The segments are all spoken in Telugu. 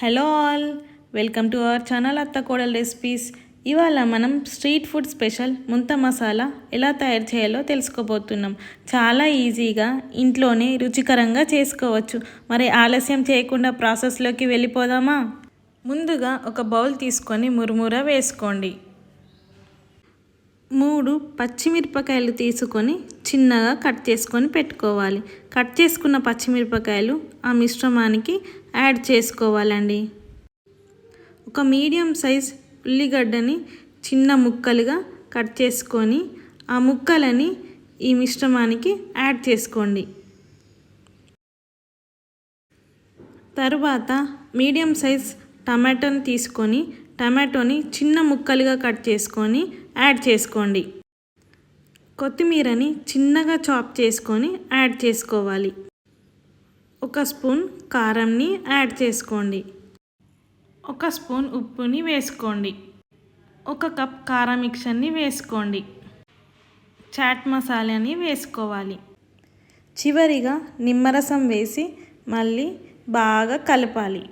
Hello all welcome to our channel అత్త కోడల్ రెసిపీస్. ఇవాళ మనం స్ట్రీట్ ఫుడ్ స్పెషల్ ముంత మసాలా ఎలా తయారు చేయాలో తెలుసుకోబోతున్నాం. చాలా ఈజీగా ఇంట్లోనే రుచికరంగా చేసుకోవచ్చు. మరి ఆలస్యం చేయకుండా ప్రాసెస్లోకి వెళ్ళిపోదామా? ముందుగా ఒక బౌల్ తీసుకొని మురుముర వేసుకోండి. మూడు పచ్చిమిరపకాయలు తీసుకొని చిన్నగా కట్ చేసుకొని పెట్టుకోవాలి. కట్ చేసుకున్న పచ్చిమిరపకాయలు ఆ మిశ్రమానికి యాడ్ చేసుకోవాలండి. ఒక మీడియం సైజ్ ఉల్లిగడ్డని చిన్న ముక్కలుగా కట్ చేసుకొని ఆ ముక్కలని ఈ మిశ్రమానికి యాడ్ చేసుకోండి. తరువాత మీడియం సైజ్ టమాటోని తీసుకొని టమాటోని చిన్న ముక్కలుగా కట్ చేసుకొని యాడ్ చేసుకోండి. కొత్తిమీరని చిన్నగా చాప్ చేసుకొని యాడ్ చేసుకోవాలి. ఒక స్పూన్ కారంని యాడ్ చేసుకోండి. ఒక స్పూన్ ఉప్పుని వేసుకోండి. ఒక కప్ కారం మిక్సర్ని వేసుకోండి. చాట్ మసాలాని వేసుకోవాలి. చివరిగా నిమ్మరసం వేసి మళ్ళీ బాగా కలపాలి.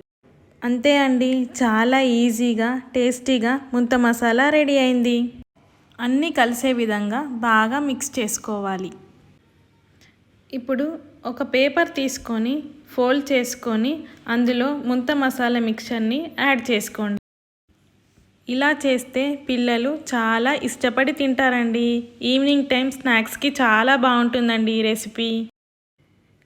అంతే అండి. చాలా ఈజీగా టేస్టీగా ముంత మసాలా రెడీ అయింది. అన్నీ కలిసే విధంగా బాగా మిక్స్ చేసుకోవాలి. ఇప్పుడు ఒక పేపర్ తీసుకొని ఫోల్డ్ చేసుకొని అందులో ముంత మసాలా మిక్చర్ని యాడ్ చేసుకోండి. ఇలా చేస్తే పిల్లలు చాలా ఇష్టపడి తింటారండి. ఈవినింగ్ టైం స్నాక్స్కి చాలా బాగుంటుందండి ఈ రెసిపీ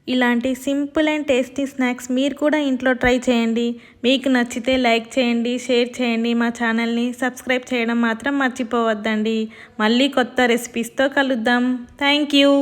ఇలాంటి సింపుల్ అండ్ టేస్టీ స్నాక్స్ మీరు కూడా ఇంట్లో ట్రై చేయండి. మీకు నచ్చితే లైక్ చేయండి షేర్ చేయండి. మా ఛానల్ని సబ్స్క్రైబ్ చేయడం మాత్రం మర్చిపోవద్దండి. మళ్ళీ కొత్త రెసిపీస్తో కలుద్దాం. Thank you.